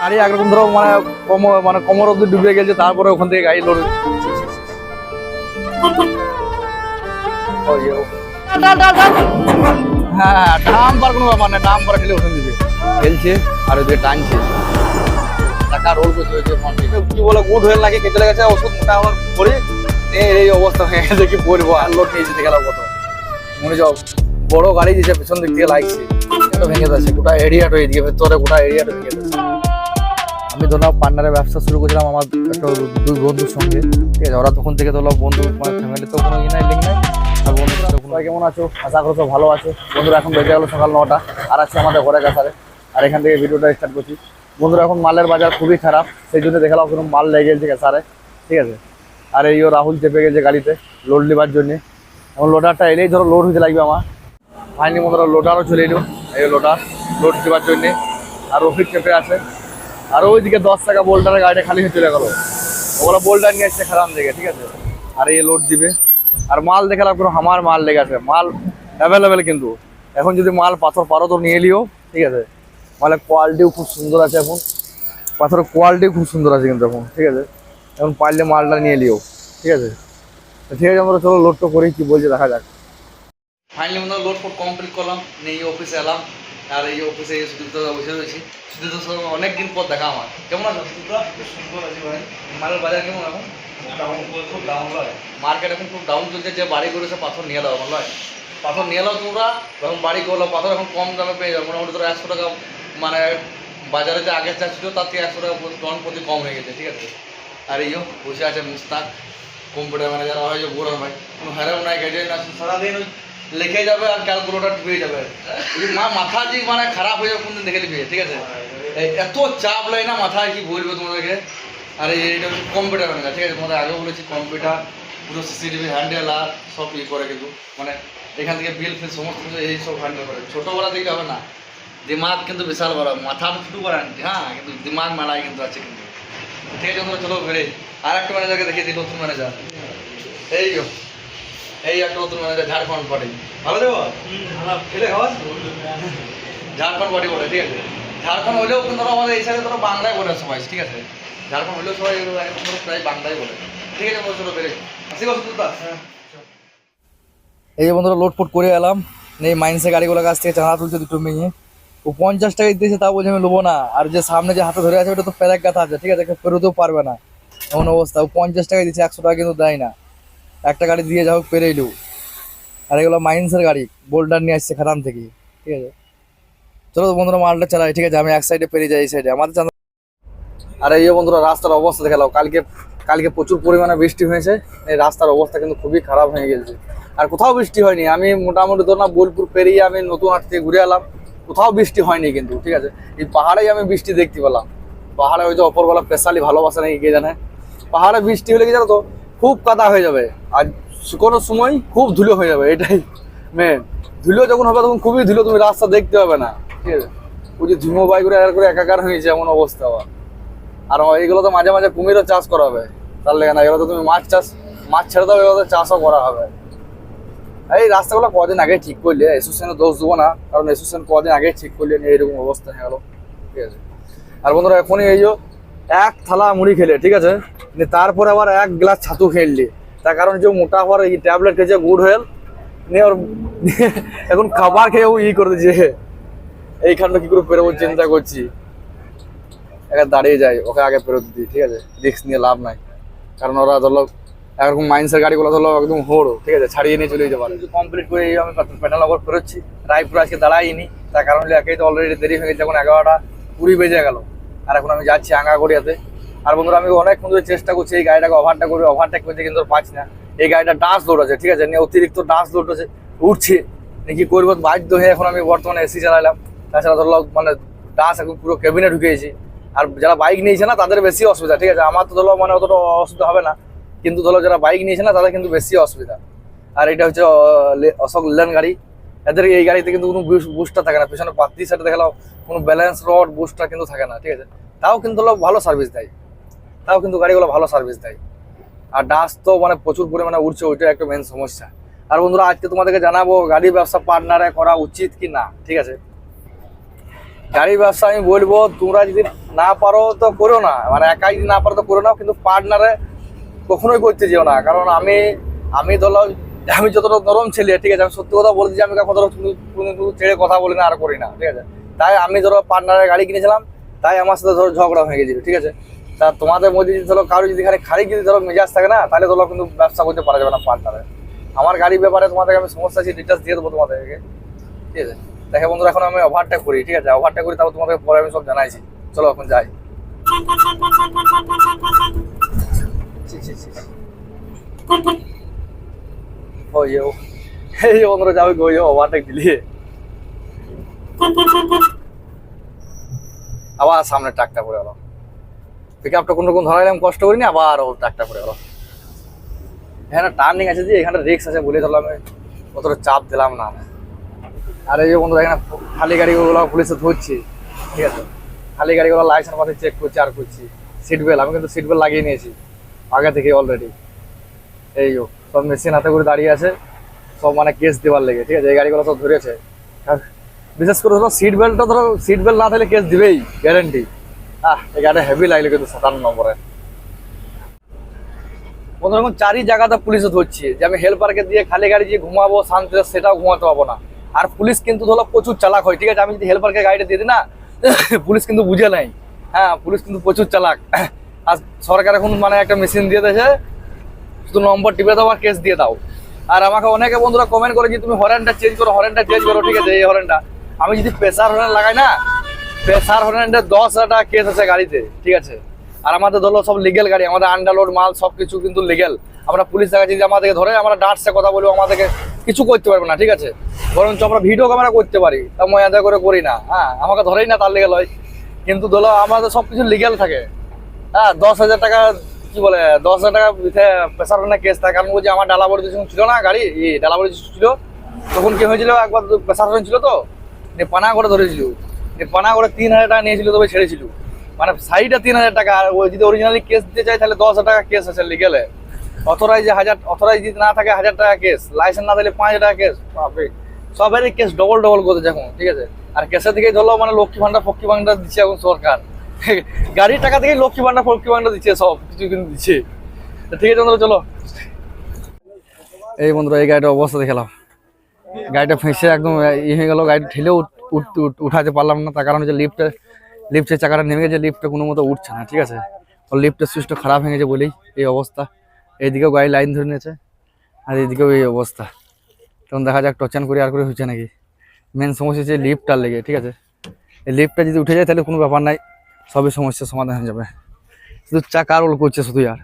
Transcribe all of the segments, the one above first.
গাড়ি একরকম ধরো মানে কোমর মানে কোমর অব্দি ডুবে গেছে, তারপরে ওখান থেকে গাড়ি লোড। হ্যাঁ কি বলে গুড হয়ে লাগে গেছে করি এই অবস্থা হয়ে গেছে আর যেতে গেলাম বড় গাড়ি পেছন দিক থেকে লাগছে ভেঙে যাচ্ছে গোটা এরিয়াটা এদিকে ভেতরে গোটা এরিয়াটা ভেঙে যাচ্ছে আমি ধরলাম পার্টনারের ব্যবসা শুরু করেছিলাম আমার একটা দুই বন্ধুর সঙ্গে, ঠিক আছে? ওরা তখন থেকে ধরলাম বন্ধু মানে ফ্যামিলি তো কোনো ই নাই লিঙ্ক নাই। আর বন্ধু সবাই কেমন আছো? আশা করছ ভালো আছো। বন্ধুরা, এখন বেজে গেলো সকাল নটা, আর আছে আমাদের ঘরে কাছারে আর এখান থেকে ভিডিওটা স্টার্ট করছি। বন্ধুরা, এখন মালের বাজার খুবই খারাপ, সেই জন্য দেখালাম কোনো মাল লেগে গেছে কাছারে ঠিক আছে? আর এই ও রাহুল চেপে গেছে গাড়িতে লোড নেবার জন্যে। এখন লোডারটা এলেই ধরো লোড হতে লাগবে আমার। ফাইনালি বন্ধুরা লোডারও চলে এলো। এই লোডার লোড দেওয়ার জন্যে। আর রফিক চেপে আছে। আর ওইদিকে দশ টাকা বোল্ডারের গাড়িটা খালি হয়ে চলে গেল। ওগুলো বোল্ডার নিয়ে আসছে খারাপ দেখে ঠিক আছে? আর এই লোড দিবে। আর মাল দেখালাম পুরো আমার মাল লেগে আছে। মাল অ্যাভেলেবেল কিন্তু। এখন যদি মাল পাথর পারো তো নিয়ে লিও, ঠিক আছে? মালের কোয়ালিটিও খুব সুন্দর আছে এখন। পাথরের কোয়ালিটিও খুব সুন্দর আছে কিন্তু এখন, ঠিক আছে? এখন পারলে মালটা নিয়ে লিও, ঠিক আছে? তো ঠিক আছে, আমরা চলো লোডটা করি, কি বলছে দেখা যাক। ফাইনালি আমরা লোড ফোড কমপ্লিট করলাম, নিয়ে এই অফিসে এলাম। আর এই অফিসে সুদীপ্ত বসে রয়েছি। অনেকদিন পর দেখা আমার। কেমন আছো? সুন্দর আছি ভাই। মালের বাজার কেমন এখন? খুব ডাউন লয় মার্কেট এখন খুব ডাউন চলছে যে বাড়ি করেছে পাথর নিয়ে দাও লয়। পাথর নিয়ে নাও তোমরা যখন বাড়ি করল পাথর এখন কম দামে পেয়ে যাবে। মোটামুটি ধরো একশো টাকা মানে বাজারে যে আগের যা ছিল তার থেকে একশো টাকা টন প্রতি কম হয়ে গেছে ঠিক আছে? আর এই বসে আছে মুস্তাক কম্পিউটার ম্যানেজার হয় যে ভাই। কোনো হ্যারাও নাই গেছে না সারাদিন ওই লিখে যাবে আর ক্যালকুলেটার পেয়ে যাবে। মা, মাথা যে মানে খারাপ হয়ে যাবে, কোনদিন দেখে নিবি, ঠিক আছে? এত চাপ লয় না, মাথায় কি বলব তোমাদেরকে? আর, এই এটা হচ্ছে কম্পিউটার ম্যানেজার ঠিক আছে? তোমাদের আগে বলেছি কম্পিউটার পুরো সিসিটিভি হ্যান্ডেল আর সব ইয়ে করে কিন্তু। মানে এখান থেকে বিল ফিল সমস্ত কিছু, এই সব হ্যান্ডেল করে। ছোটোবেলা দিকে হবে না। দিমাগ কিন্তু বিশাল বড়। মাথা ছোটো করে আনছি হ্যাঁ কিন্তু দিমাগ মেলায় কিন্তু আছে কিন্তু। ঠিক আছে তোমরা চলো বেরে আর একটা ম্যানেজারকে দেখিয়ে দিই, নতুন ম্যানেজার এই এই একটা নতুন ম্যানেজার ঝাড়খণ্ড পার্টি ভালো দেবো? খেলে খাওয়াস? ঝাড়খণ্ড পার্টি বলে ঠিক আছে? ঝাড়খণ্ড হলেও কিন্তু ধরো আমাদের এই সাইডে ধরো বাংলায় বলে সবাই ঠিক আছে? ঝাড়খণ্ড হলেও সবাই প্রায় বাংলায় বলে। ঠিক আছে বলো চলো বেরে আসি বস এই যে বন্ধুরা লোডফোট করে এলাম। এই মাইন্সের গাড়িগুলোর কাছ থেকে চাঁদা তুলছে দুটো মেয়ে। ও পঞ্চাশ টাকা দিতেছে তা বলছে আমি নেব না। আর যে সামনে যে হাতে ধরে আছে ওটা তো প্যারাক গাথা আছে ঠিক আছে? একে পেরোতেও পারবে না। এমন অবস্থা। ও পঞ্চাশ টাকা দিচ্ছে একশো টাকা কিন্তু দেয় না। একটা গাড়ি দিয়ে যা হোক পেরেইলু আর এগুলো মাইন্সের গাড়ি, বোল্ডার নিয়ে আসছে খাদান থেকে, ঠিক আছে? চলো বন্ধুরা, মালটা চালাই, ঠিক আছে? আমি এক সাইডে পেরিয়ে যাই, এই সাইডে আমাদের আর এই বন্ধুরা, রাস্তার অবস্থা দেখালাম কালকে কালকে প্রচুর পরিমাণে বৃষ্টি হয়েছে। এই রাস্তার অবস্থা কিন্তু খুবই খারাপ হয়ে গেছে। আর কোথাও বৃষ্টি হয়নি। আমি মোটামুটি ধর না, বোলপুর পেরিয়ে আমি নতুন হাট থেকে ঘুরে এলাম। কোথাও বৃষ্টি হয়নি কিন্তু, ঠিক আছে? এই পাহাড়েই আমি বৃষ্টি দেখতে পেলাম। পাহাড়ে হয়তো অপরবেলা স্পেশালি ভালোবাসা নাকি, কে জানে? পাহাড়ে বৃষ্টি হলে কি জানো তো খুব কাদা হয়ে যাবে। আর কোনো সময় খুব ধুলো হয়ে যাবে, এটাই মেন ধুলো যখন হবে তখন খুবই ধুলো, তুমি রাস্তা দেখতে পাবে না, ঠিক আছে? ওই যে ধুমো বাই করে করে একাকার হয়েছে এমন অবস্থা আর এইগুলো তো মাঝে মাঝে কুমিরও চাষ করা হবে। তার লেগে না, এগুলো তো তুমি মাছ চাষ, মাছ ছেড়ে দাও, এগুলো চাষও করা হবে। এই রাস্তাগুলো কদিন আগে ঠিক করলে অ্যাসোসিয়েশনে দোষ দেবো না, কারণ অ্যাসোসিয়েশন কদিন আগে ঠিক করলে নিয়ে এরকম অবস্থা হয়ে গেল, ঠিক আছে? আর বন্ধুরা, এখনই এই এক থালা মুড়ি খেলে ঠিক আছে? তারপরে আবার এক গ্লাস ছাতু খেললি তার কারণ যে মোটা হওয়ার এই ট্যাবলেট খেয়েছে গুড হয়েল নিয়ে ওর এখন খাবার খেয়েও ই করে দিচ্ছে এইখানটা কি করে পেরোবো চিন্তা করছি। একা দাঁড়িয়ে যায় ওকে আগে ফেরত দিই ঠিক আছে? রিস্ক নিয়ে লাভ নাই। কারণ ওরা ধরলো এরকম মাইন্সের গাড়িগুলো ধরলো একদম হোড়ো ঠিক আছে? ছাড়িয়ে নিয়ে চলে যেতে পারে। কমপ্লিট করে আমি পেটাল নগর ফেরোচ্ছি রায়পুর আজকে দাঁড়াইনি তার কারণ হলো একেই তো অলরেডি দেরি হয়ে গেছে এখন এগারোটা কুড়ি বেজে গেল। আর এখন আমি যাচ্ছি আঙ্গাগড়িয়াতে। আর বন্ধুরা, আমি অনেক বন্ধু চেষ্টা করছি এই গাড়িটাকে ওভারটা করবে ওভারটেক করছে কিন্তু পাচ্ছি না। এই গাড়িটা ডাস দৌড়াচ্ছে ঠিক আছে? নিয়ে অতিরিক্ত ডাস দৌড়াচ্ছে উঠছে। নিয়ে কি করব? বাধ্য হয়ে এখন আমি বর্তমানে এসি চালাইলাম। তাছাড়া ধরলো মানে ডাস এখন পুরো কেবিনে ঢুকিয়েছি আর যারা বাইক নিয়েছে না, তাদের বেশি অসুবিধা, ঠিক আছে? আমার তো ধরো মানে অতটা অসুবিধা হবে না। কিন্তু ধরো, যারা বাইক নিয়েছে না, তাদের কিন্তু বেশি অসুবিধা। আর এটা হচ্ছে অশোক লেন গাড়ি। এদের এই গাড়িতে কিন্তু কোনো বুস্টার থাকে না। পেছনে পাত্রি সাইডে দেখালাম কোনো ব্যালেন্স রড বুস্টার কিন্তু থাকে না, ঠিক আছে? তাও কিন্তু ভালো সার্ভিস দেয়। তাও কিন্তু গাড়িগুলো ভালো সার্ভিস দেয়। আর ডাস্ট তো মানে প্রচুর পরিমাণে উঠছে ওইটা একটা মেন সমস্যা। আর বন্ধুরা, আজকে তোমাদেরকে জানাব, গাড়ি ব্যবসা পার্টনারে করা উচিত কি না, ঠিক আছে? গাড়ি ব্যবসা আমি বলব, তোমরা যদি না পারো তো করো না। মানে একাই যদি না পারো তো করো না, কিন্তু পার্টনারে কখনোই করতে যেও না। কারণ আমি আমি ধরো আমি যতটা নরম ছেলে ঠিক আছে আমি সত্যি কথা বলে দিচ্ছি আমি কখনো ধরো কোনো কোনো ছেড়ে কথা বলি না আর করি না ঠিক আছে। তাই আমি ধরো পার্টনারের গাড়ি কিনেছিলাম তাই আমার সাথে ধরো ঝগড়া হয়ে গেছিল ঠিক আছে। তা তোমাদের মধ্যে যদি ধরো কারও যদি এখানে খালি যদি ধরো মেজাজ থাকে না তাহলে ধরো কিন্তু ব্যবসা করতে পারা যাবে না পার্টনারে আমার গাড়ির ব্যাপারে তোমাদেরকে আমি সমস্যা আছে ডিটেলস দিয়ে দেবো তোমাদেরকে ঠিক আছে। দেখে বন্ধুরা এখন আমি ওভারটা করি ঠিক আছে। ওভারটা করি তারপর তোমাদের পরে আমি সব জানাইছি। চলো এখন যাই। ছি, ছি, ছি, বন্ধুরা যাবে ওই ওভারটেক দিলি আবার সামনে ট্রাকটা পড়ে গেল। পিক আপটা কোনো রকম ধরাইলাম, কষ্ট করিনি, আবার ও ট্রাকটা পড়ে গেল। এখানে টার্নিং আছে যে, এখানে রিক্স আছে বলে ধরলাম অতটা চাপ দিলাম না। আর এই যে বন্ধুরা, এখানে খালি গাড়িগুলো পুলিশে ধরছি, ঠিক আছে? খালি গাড়িগুলো লাইসেন্স মাথায় চেক করছি, আর করছি। সিট বেল্ট আমি কিন্তু সিট বেল্ট লাগিয়ে নিয়েছি আগে থেকে অলরেডি এই যো সব মেশিন হাতে করে দাঁড়িয়ে আছে। সব মানে কেস দেওয়ার লেগে, ঠিক আছে? এই গাড়িগুলো সব ধরেছে। আর বিশেষ করে ধরো সিট বেল্টটা ধরো সিট বেল্ট না থাকলে কেস দিবেই গ্যারেন্টি আহ, এই গাড়িটা হেভি লাগল কিন্তু সাতান্ন নম্বরে। এখন চারি জায়গাতে পুলিশে ধরছি। যে আমি হেল্পারকে দিয়ে খালি গাড়ি দিয়ে ঘুমাবো শান্তিতে সেটাও ঘুমাতে পারব না। আর পুলিশ কিন্তু ধরো, প্রচুর চালাক হয়, ঠিক আছে? আমি যদি হেল্পারকে গাড়িটা দিয়ে দিই না, পুলিশ কিন্তু বুঝে নাই হ্যাঁ পুলিশ কিন্তু প্রচুর চালাক। আর সরকার এখন মানে একটা মেশিন দিয়ে দিয়েছে শুধু নম্বর টিপে দাও আর কেস দিয়ে দাও। আর আমাকে অনেকে বন্ধুরা কমেন্ট করে যে তুমি হরেনটা চেঞ্জ করো হরেনটা চেঞ্জ করো, ঠিক আছে, এই হরেনটা আমি যদি প্রেসার হরেন লাগাই না প্রেসার হরেনটা দশ হাজার কেস আছে গাড়িতে, ঠিক আছে। আর আমাদের ধরো সব লিগেল গাড়ি, আমাদের আন্ডারলোড মাল সব কিছু কিন্তু লিগেল আমরা পুলিশ দেখা যদি আমাদেরকে ধরে, আমরা ডাটসে কথা বলব, আমাদেরকে কিছু করতে পারবে না, ঠিক আছে। বরঞ্চ আমরা ভিডিও ক্যামেরা করতে পারি, তা ময়াদা করে করি না। হ্যাঁ আমাকে ধরেই না তার লেগে লয় কিন্তু ধরো আমাদের সব কিছু লিগেল থাকে। হ্যাঁ দশ হাজার টাকা কি বলে, দশ হাজার টাকা প্রেসার কেস থাকে। কারণ বলছি, আমার ডালাবড়ি ছিল না, গাড়ি? ডালাবড়ি ছিল? তখন কি হয়েছিল, একবার প্রেসার ছিল তো? পানা করে ধরেছিল। পানা করে তিন হাজার টাকা নিয়েছিল, তবে ছেড়েছিল। মানে সাইডে তিন হাজার টাকা, আর ও যদি অরিজিনালি কেস দিতে চাই তাহলে দশ হাজার টাকা কেস আছে লিগেলে অথরাইজ হাজার অথরাইজ যদি না থাকে, হাজার টাকা কেস লাইসেন্স না থাকলে পাঁচ হাজার টাকা কেস সবারই কেস ডবল ডবল করতেছে এখন, ঠিক আছে? আর কেসের দিকে ধরলো মানে লক্ষ্মী ভান্ডার ফক্কি ভান্ডার দিচ্ছে এখন সরকার। গাড়ির টাকা থেকেই লক্ষ্মী ভান্ডার ফক্কি ভান্ডার দিচ্ছে, সব কিছু কিন্তু দিচ্ছে। ঠিক আছে চলো। এই বন্ধুরা, এই গাড়িটার অবস্থা দেখালাম গাড়িটা ফেঁসে একদম ই হয়ে গেল গাড়ি ঠেলেও উঠ- উঠ- উঠাতে পারলাম না, তার কারণ হচ্ছে লিফটে লিফটের চাকাটা নেমে গেছে লিফটটা কোনো মতো উঠছে না, ঠিক আছে? ওর লিফটের সুইচটা খারাপ হয়ে গেছে বলেই এই অবস্থা। এইদিকেও গাড়ি লাইন ধরে নিয়েছে, আর এইদিকেও এই অবস্থা। তখন দেখা যাক, টচান করে আর করে হচ্ছে নাকি। মেন সমস্যা হচ্ছে লিফটটার লেগে, ঠিক আছে? এই লিফটটা যদি উঠে যায়, তাহলে কোনো ব্যাপার নাই। সবই সমস্যার সমাধান হয়ে যাবে। শুধু চাকা রোল করছে শুধু আর।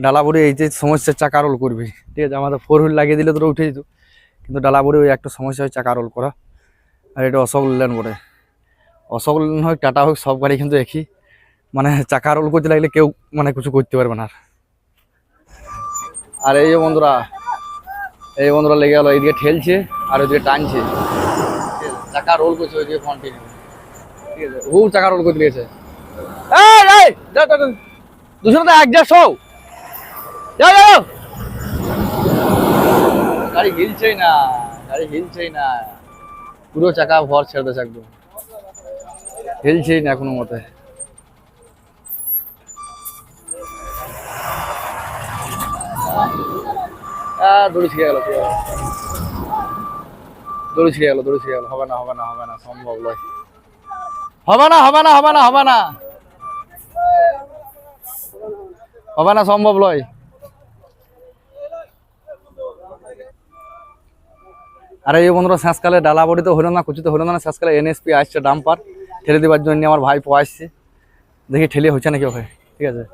ডালাবড়ি এই যে সমস্যার চাকা রোল করবি। ঠিক আছে, আমাদের ফোর হুইল লাগিয়ে দিলে তো উঠে যেত। কিন্তু ডালাবড়ি ওই একটা সমস্যা হয়, চাকা রোল করা। আর এটা অশোক লেন বলে। অশোক লেন হোক, টাটা হোক, সব গাড়ি কিন্তু একই। মানে চাকা রোল করতে লাগলে কেউ মানে কিছু করতে পারবে না আর। এই যে বন্ধুরা, এই বন্ধুরা লেগে গেল, এইদিকে ঠেলছে আর ওইদিকে টানছে? চাকা রোল করছে, ওইদিকে কন্টিনিউ ও চাকা রোল করতে লেগেছে এই এই যা যা, যা। দুশো তো অ্যাডজাস্ট হও। যাও যাও গাড়ি হিলছেই না গাড়ি হিলছেই না। পুরো চাকা ভর ছেড়ে দিয়েছে একদম। হিলছেই না কোনো মতে। ছিঁড়ে গেল। দড়ি ছিঁড়ে গেল দড়ি ছিঁড়ে গেল। হবে না হবে না হবে না সম্ভব নয়। হবে না হবে না হবে না হবে না। হবে না, সম্ভব নয় আরে এই বন্ধুরা, শেষকালে ডালা বড়ি তো হলো না, কুচি তো হলো না, শেষকালে এনএসপি আসছে ডাম্পার, ঠেলে দেওয়ার জন্য আমার ভাই পো আসছে। দেখি ঠেলে হচ্ছে নাকি ওকে, ঠিক আছে।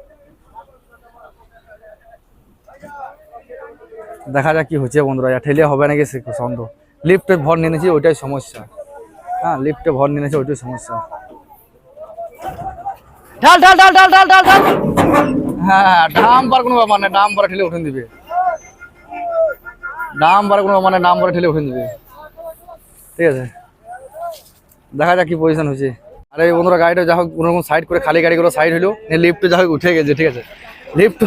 দেখা যাক কি হচ্ছে বন্ধুরা ঠেলে হবে নাকি সন্দেহ। লিফটে ভর নিয়ে নিয়েছি, ওইটাই সমস্যা। হ্যাঁ লিফটে ভর নিয়ে নিয়েছি, ওইটাই সমস্যা। ঢাল ঢাল ঢাল ঢাল ঢাল ঢাল ঢাল। হ্যাঁ ডাম পার কোনো ব্যাপার না ডাম ঠেলে উঠে দিবে ডাম পারে কোনো মানে ডাম পারে ঠেলে উঠে দিবে ঠিক আছে। দেখা যাক কি পজিশন হয়েছে আরে বন্ধুরা, গাড়িটা যা হোক, কোনো রকম সাইড করে খালি গাড়িগুলো সাইড হলো, নিয়ে লিফটে যা হোক উঠে গেছে, ঠিক আছে। লিফট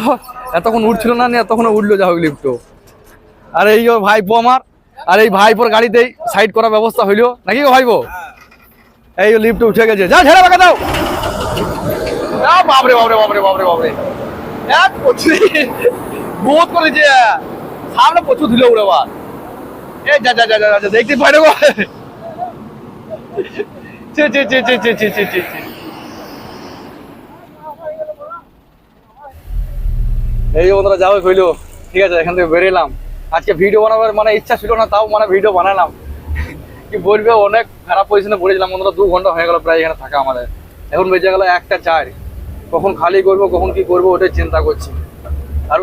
এতক্ষণ উঠছিল না, নিয়ে এতক্ষণ উঠল যা হোক লিফট আর এই ভাইপো আমার, আর এই ভাইপোর গাড়িতেই সাইড করার ব্যবস্থা হইল। নাকি গো ভাইপো? এই লিফট উঠে গেছে। যা ছেড়ে বাঁকা দাও। বাপরে বাপরে বাপরে বাপরে। বাপরে সামনে প্রচুর উড়ে দেখতে চে। এই বন্ধুরা যাবে ঠিক আছে, এখান থেকে বেরিয়েলাম আজকে ভিডিও বানাবার মানে ইচ্ছা ছিল না, তাও মানে ভিডিও বানালাম। কি বলবে, অনেক খারাপ পজিশনে পড়েছিলাম বন্ধুরা, দু ঘণ্টা হয়ে গেল প্রায় এখানে থাকা আমাদের। এখন বেঁচে গেল একটা চার। কখন খালি করব, কখন কি করব, ওটাই চিন্তা করছি। আর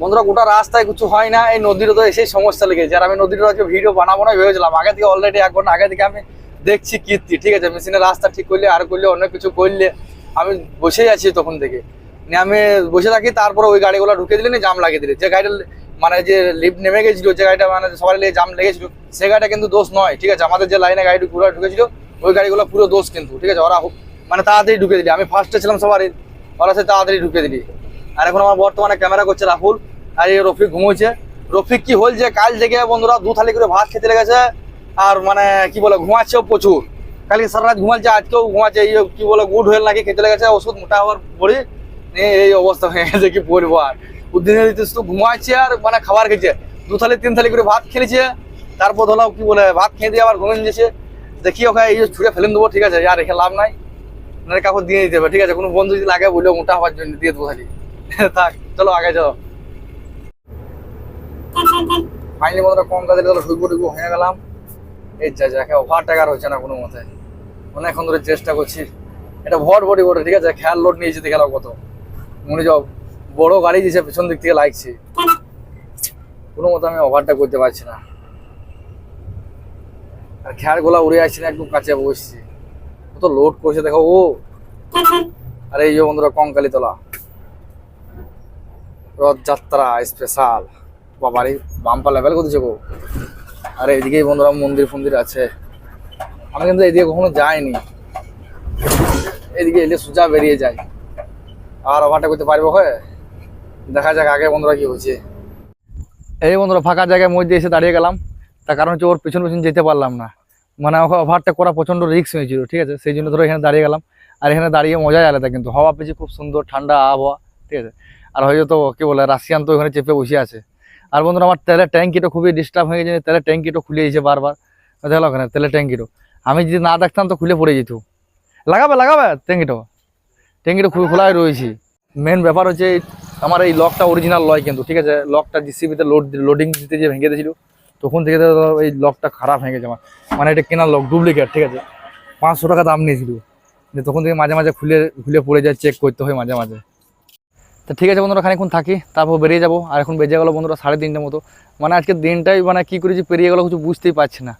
বন্ধুরা, গোটা রাস্তায় কিছু হয় না, এই নদীর তো এসেই সমস্যা লেগেছে আর আমি নদীর আজকে ভিডিও বানাবো না, ভেবেছিলাম। আগে থেকে অলরেডি এক ঘণ্টা, আগে থেকে আমি দেখছি কীর্তি, ঠিক আছে? মেশিনের রাস্তা ঠিক করলে, আর করলে অনেক কিছু করলে, আমি বসেই আছি তখন থেকে। নিয়ে আমি বসে থাকি, তারপরে ওই গাড়িগুলো ঢুকে দিলে জাম লাগিয়ে দিলে। যে গাড়িটা মানে যে লিফ্ট নেমে গেছিল, যে গাড়িটা মানে সবাই লেগে জাম লেগেছিল, সে গাড়িটা কিন্তু দোষ নয়, ঠিক আছে? আমাদের যে লাইনে গাড়ি পুরো ঢুকেছিল, ওই গাড়িগুলো পুরো দোষ কিন্তু, ঠিক আছে? ওরা মানে তাড়াতাড়ি ঢুকে দিলি। আমি ফার্স্টে ছিলাম সবারই। ওরা সে তাড়াতাড়ি ঢুকে দিলি। আর এখন আমার বর্তমানে ক্যামেরা করছে রাহুল। আর এই রফিক ঘুমোচ্ছে। রফিক কি হল যে কাল থেকে বন্ধুরা দু থালি করে ভাত খেতে লেগেছে। আর মানে কি বলে, ঘুমাচ্ছেও প্রচুর। কালকে সারা রাত ঘুমাচ্ছে, আজকেও ঘুমাচ্ছে। এই কি বলে গুড হয়ে নাকি খেতে লেগেছে, ওষুধ মোটা হওয়ার পরে এই অবস্থা হয়ে গেছে কি বলব আর। শুধু ঘুমাচ্ছে আর মানে খাবার খেয়েছে। দু থালি, তিন থালি করে ভাত খেয়েছে। তারপর ধরলাম কি বলে, ভাত খেয়ে দিয়ে আবার ঘুমিয়ে দিয়েছে দেখি ওখানে এই ছুঁড়ে ফেলে দেবো, ঠিক আছে। আর রেখে লাভ নাই। মানে কাপড় দিয়ে দিতে হবে, ঠিক আছে? কোনো বন্ধু যদি লাগে বললেও মোটা হওয়ার জন্য দিয়ে দেবো খালি। থাক, চলো আগে চলো ফাইনালি বন্ধুরা, কম কাজে গেল, ঢুকবো ঢুকবো হয়ে গেলাম। এই যা যাকে ওভার টাকার হচ্ছে না কোনো মতে। অনেকক্ষণ ধরে চেষ্টা করছি। এটা ভর বডি বটে, ঠিক আছে? খেয়াল লোড নিয়েছে দেখে নাও কত। মনে যাও বড় গাড়ি দিয়েছে, পেছন দিক থেকে লাগছে। কোনো মতো আমি ওভারটা করতে পারছি না। আর খেয়ার গোলা উড়ে আসছি না, একদম কাছে বসছি। কত লোড করছে, দেখো, ও। আর এই যে বন্ধুরা কঙ্কালি তোলা রথযাত্রা স্পেশাল বাবারে বাম্পা লেভেল করতেছে গো। আর এদিকেই বন্ধুরা মন্দির ফন্দির আছে। আমি কিন্তু এদিকে কখনো যাইনি। এদিকে এলে সোজা বেরিয়ে যায় আর ওভারটা করতে পারব হয়? দেখা যাক আগে বন্ধুরা কি হচ্ছে। এই বন্ধুরা, ফাঁকা জায়গায় মধ্যে এসে দাঁড়িয়ে গেলাম। তার কারণ হচ্ছে ওর পিছন পিছন যেতে পারলাম না। মানে ওকে ওভারটা করা প্রচণ্ড রিস্ক হয়েছিল, ঠিক আছে? সেই জন্য ধরো এখানে দাঁড়িয়ে গেলাম। আর এখানে দাঁড়িয়ে মজাই আলাদা কিন্তু, হাওয়া পেয়েছি খুব সুন্দর, ঠান্ডা আবহাওয়া, ঠিক আছে? আর হয়তো তো কি বলে, রাশিয়ান তো ওখানে চেপে বসে আছে। আর বন্ধুরা, আমার তেলের ট্যাঙ্কিটা খুবই ডিস্টার্ব হয়ে গেছে তেলের ট্যাঙ্কিটা খুলে দিয়েছে বারবার। দেখল ওখানে তেলের ট্যাঙ্কিটা? আমি যদি না দেখতাম তো খুলে পড়ে যেত। লাগাবে লাগাবে ট্যাঙ্কিটা? ট্যাঙ্কিটা খুবই খোলাই রয়েছে। মেন ব্যাপার হচ্ছে আমার এই লকটা অরিজিনাল লয় কিন্তু, ঠিক আছে? লকটা জিসিবিতে লোড লোডিং দিতে যে ভেঙে দিয়েছিল। তখন থেকে এই লকটা খারাপ হয়ে গেছে আমার। মানে এটা কেনার লক ডুপ্লিকেট ঠিক আছে? পাঁচশো টাকা দাম নিয়েছিল। তখন থেকে মাঝে মাঝে খুলে খুলে পড়ে যায় চেক করতে হয় মাঝে মাঝে। তো ঠিক আছে বন্ধুরা খানিক্ষণ থাকি, তারপর বেরিয়ে যাব। আর এখন বেজে গেলো বন্ধুরা সাড়ে তিনটের মতো। মানে আজকে দিনটাই মানে কী করেছি, পেরিয়ে গেলো কিছু বুঝতেই পারছি না।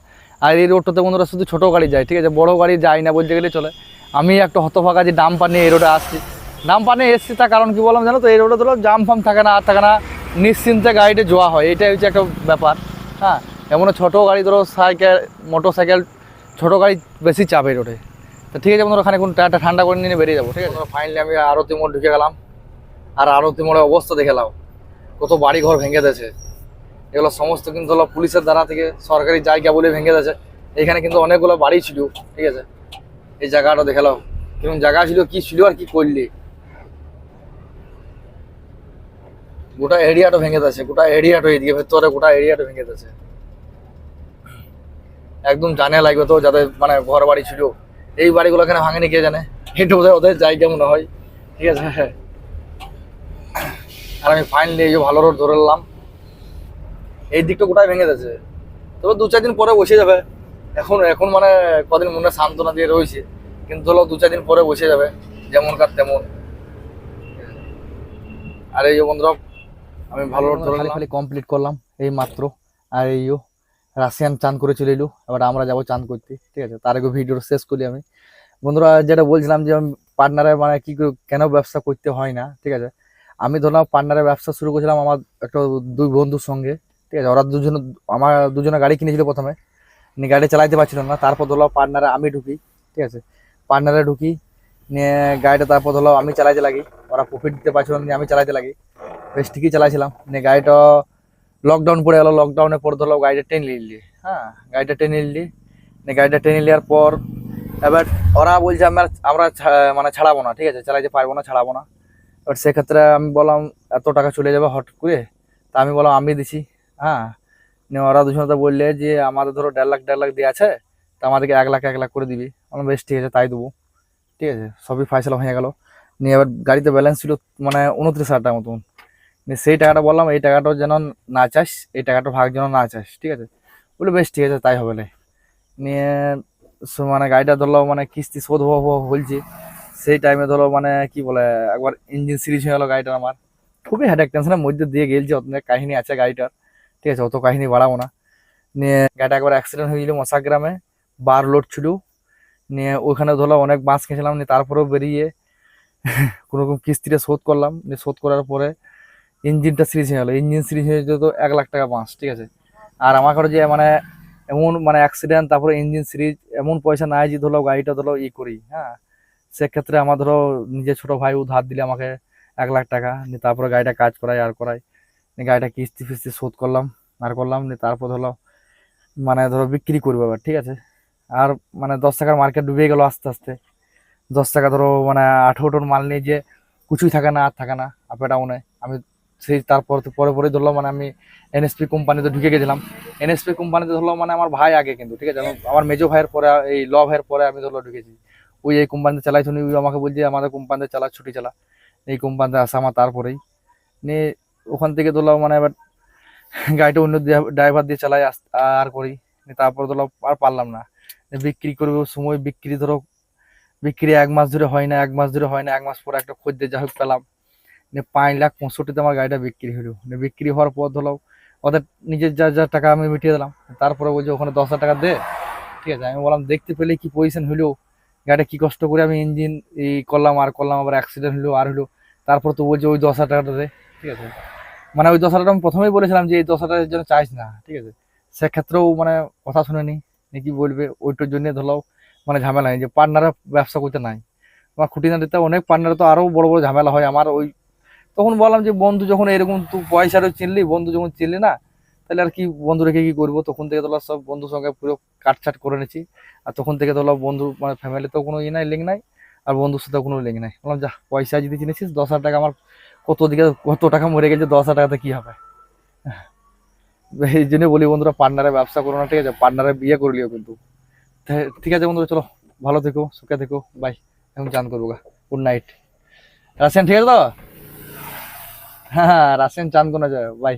আর এই রোডটাতে বন্ধুরা শুধু ছোটো গাড়ি যায়, ঠিক আছে? বড় গাড়ি যায় না বলতে গেলে চলে। আমি একটা হতভাগা যে ডাম পানি এই রোডে আসছি। ডাম পানি এসছি, তার কারণ কী বললাম জানো তো? এই রোডে ধরো জাম ফাম থাকে না, আর থাকে না, নিশ্চিন্তে গাড়িতে যাওয়া হয়। এটাই হচ্ছে একটা ব্যাপার। হ্যাঁ এমন ছোটো গাড়ি ধরো, সাইকেল মোটর সাইকেল ছোটো গাড়ি বেশি চাপে রোডে। তো ঠিক আছে বন্ধুরা খানিক্ষণ টায়ারটা ঠান্ডা করে নিয়ে বেরিয়ে যাব, ঠিক আছে? ফাইনালি আমি আরতি মোড় ঢুকে গেলাম। আর আরতি মোড়ের অবস্থা দেখে নাও। কত বাড়ি ঘর ভেঙে দিয়েছে। এগুলো সমস্ত কিন্তু হলো পুলিশের দ্বারা থেকে সরকারি জায়গা বলে ভেঙে দিয়েছে। এখানে কিন্তু অনেকগুলো বাড়ি ছিল, ঠিক আছে? এই জায়গাটা দেখে নাও। কীরকম জায়গা ছিল, কি ছিল আর কি করলি? গোটা এরিয়াটা ভেঙে দিয়েছে, গোটা এরিয়াটা এদিকে ভেতরে, গোটা এরিয়াটা ভেঙে দিয়েছে। একদম জানে লাগবে তো যাদের মানে ঘর বাড়ি ছিল। এই বাড়িগুলো এখানে ভাঙেনি কে জানে? এটা বোধহয় ওদের জায়গা মনে হয়। ঠিক আছে? আর আমি ফাইনালি এই যে ভালো রোড ধরে নিলাম। এই দিকটা গোটাই ভেঙে গেছে তবে দু চার দিন পরে বসে যাবে। এখন এখন মানে কদিন মনে সান্ত্বনা দিয়ে রয়েছে। কিন্তু হলো দু চার দিন পরে বসে যাবে। যেমন কার তেমন। আর এই যে বন্ধুরা আমি ভালো ধরে খালি কমপ্লিট করলাম এই মাত্র। আর এই রাশিয়ান চান করে চলে এলো এবার আমরা যাব চান করতে ঠিক আছে? তার আগে ভিডিও শেষ করি আমি। বন্ধুরা যেটা বলছিলাম যে পার্টনারে মানে কি করে- কেন ব্যবসা করতে হয় না ঠিক আছে? আমি ধরলাম পার্টনারে ব্যবসা শুরু করেছিলাম আমার একটা দুই বন্ধুর সঙ্গে ঠিক আছে? ওরা দুজন আমার দুজনে গাড়ি কিনেছিল প্রথমে। নিয়ে গাড়ি চালাইতে পারছিল না তারপর ধরলাম পার্টনারে আমি ঢুকি ঠিক আছে? পার্টনারে ঢুকি নিয়ে গাড়িটা তারপর ধরলাম আমি চালাইতে লাগি ওরা প্রফিট দিতে পারছিল না আমি চালাইতে লাগি। বেশ ঠিকই চালাইছিলাম। নিয়ে গাড়িটা লকডাউন পড়ে গেলো লকডাউনের পর ধরলাম গাড়িটা টেনে নিলি হ্যাঁ গাড়িটা টেনে নিলি নিয়ে গাড়িটা টেনে নেওয়ার পর এবার ওরা বলছে, আমরা আমরা মানে ছাড়াবো না, ঠিক আছে? চালাইতে পারব না, ছাড়াবো না। এবার সেক্ষেত্রে আমি বললাম, এত টাকা চলে যাবে হট করে? তা আমি বললাম, আমি দিছি। হ্যাঁ ওরা দুজনে তো বললে যে, আমাদের ধরো দেড় লাখ দেড় লাখ দিয়ে আছে, তা আমাদেরকে এক লাখ এক লাখ করে দিবি। বললাম, বেশ, ঠিক আছে, তাই দেবো। ঠিক আছে, সবই ফাইসলা হয়ে গেল। নিয়ে এবার গাড়িতে ব্যালেন্স ছিল মানে উনত্রিশ হাজার টাকা মতন। সেই টাকাটা বললাম, এই টাকাটাও যেন না চাস, এই টাকাটা ভাগ যেন না চাস, ঠিক আছে? বলে, বেশ, ঠিক আছে, তাই হবে না নিয়ে মানে গাড়িটা ধরলো মানে কিস্তি শোধ হওয়া হলছে। সেই টাইমে ধরো মানে কি বলে, একবার ইঞ্জিন সিরিজ হয়ে গেলো গাড়িটার আমার। খুবই হেডেক টেনশনের মধ্যে দিয়ে গেলছে অনেক কাহিনী আছে গাড়িটার। ঠিক আছে, অত কাহিনী বাড়াবো না। নিয়ে গাড়িটা একবার অ্যাক্সিডেন্ট হয়ে গেল মশা গ্রামে, বার লোড ছিল নিয়ে ওখানে ধরো অনেক বাঁশ খেয়েছিলাম, নিয়ে তারপরেও বেরিয়ে কোনো রকম কিস্তিটা শোধ করলাম। নিয়ে শোধ করার পরে ইঞ্জিনটা সিরিজ হয়ে গেলো। ইঞ্জিন সিরিজ হয়ে যেত এক লাখ টাকা বাস ঠিক আছে? আর আমার কাছে যে মানে এমন মানে অ্যাক্সিডেন্ট তারপরে ইঞ্জিন সিরিজ, এমন পয়সা নাই যে ধরো গাড়িটা ধরো ই করি হ্যাঁ? সেক্ষেত্রে আমার ধরো নিজের ছোট ভাই ধার দিলে আমাকে এক লাখ টাকা, নিয়ে তারপরে গাড়িটা কাজ করাই, আর করাই। গাড়িটা কিস্তি ফিস্তি শোধ করলাম, আর করলাম, নিয়ে তারপর ধরো মানে ধরো বিক্রি করব এবার, ঠিক আছে? আর মানে দশ টাকার মার্কেট ডুবে গেল আস্তে আস্তে। দশ টাকা ধরো মানে আঠেরো টন মাল নিয়ে যে কিছুই থাকে না, আর থাকে না আপে ডাউনে আমি সেই তারপর পরে পরে ধরলো মানে আমি এনএসপি কোম্পানিতে ঢুকে গেছিলাম। এনএসপি কোম্পানিতে ধরলো মানে আমার ভাই আগে কিন্তু, ঠিক আছে? আমার- মেজো ভাইয়ের পরে, এই ল ভাইয়ের পরে আমি ধরলো ঢুকেছি। ওই এই কোম্পানিতে চালাই শুনি ওই আমাকে বলছে, আমাদের কোম্পানিতে চালা, ছুটি চালা। এই কোম্পানিতে আসা আমার তারপরেই। নিয়ে ওখান থেকে ধরলো মানে এবার গাড়িটা অন্য ড্রাইভার দিয়ে চালাই আর করি। তারপর ধরো আর পারলাম না। বিক্রি করব, সময় বিক্রি ধরো, বিক্রি এক মাস ধরে হয় না, এক মাস ধরে হয় না, এক মাস পরে একটা খদ্দের যা হোক পেলাম। নিয়ে পাঁচ লাখ পঁয়ষট্টিতে আমার গাড়িটা বিক্রি হলো। নিয়ে বিক্রি হওয়ার পর ধরো, ওদের নিজের যা যা টাকা আমি মিটিয়ে দিলাম, তারপরে বলছে ওখানে দশ হাজার টাকা দে। ঠিক আছে, আমি বললাম, দেখতে পেলে কি পজিশন হলো? গাড়িটা কি কষ্ট করে আমি ইঞ্জিন এই করলাম, আর করলাম, আবার অ্যাক্সিডেন্ট হলো, আর হলো। তারপর তো বলছে ওই দশ হাজার টাকাটা দে। ঠিক আছে মানে ওই দশ হাজার আমি প্রথমেই বলেছিলাম যে এই দশ হাজার জন্য চাইছ না। ঠিক আছে, সেক্ষেত্রেও মানে কথা শুনেনি নি কি বলবে? ওইটার জন্য ধরলাও মানে ঝামেলা যে পার্টনাররা ব্যবসা করতে নাই। আমার খুঁটিনাটিতে অনেক পার্টনার তো আরও বড় বড় ঝামেলা হয়। আমার ওই তখন বললাম যে, বন্ধু যখন এরকম তুই পয়সারও চিনলি, বন্ধু যখন চিনলি না, তাহলে আর কি বন্ধু রেখে কি করব? তখন থেকে তোলা সব বন্ধুর সঙ্গে পুরো কাটছাট করে নিয়েছি। আর তখন থেকে তোলা বন্ধু মানে ফ্যামিলিতেও কোনো ই নাই লিঙ্ক নাই, আর বন্ধুর সাথে কোনো লিঙ্ক নাই। বললাম, যা, পয়সা যদি চিনেছিস দশ হাজার টাকা আমার কত দিকে, কত টাকা মরে গেছে, দশ হাজার টাকাতে কি হবে? এই জন্য বলি বন্ধুরা পার্টনারে ব্যবসা করো না, ঠিক আছে? পার্টনারে বিয়ে করলিও কিন্তু। ঠিক আছে বন্ধুরা, চলো, ভালো থেকো, সুখে থেকো বাই এখন চান করব গা। গুড নাইট রাশিয়ান ঠিক আছে তো? হ্যাঁ হ্যাঁ রাশিয়ান চান কোনো যায়। বাই।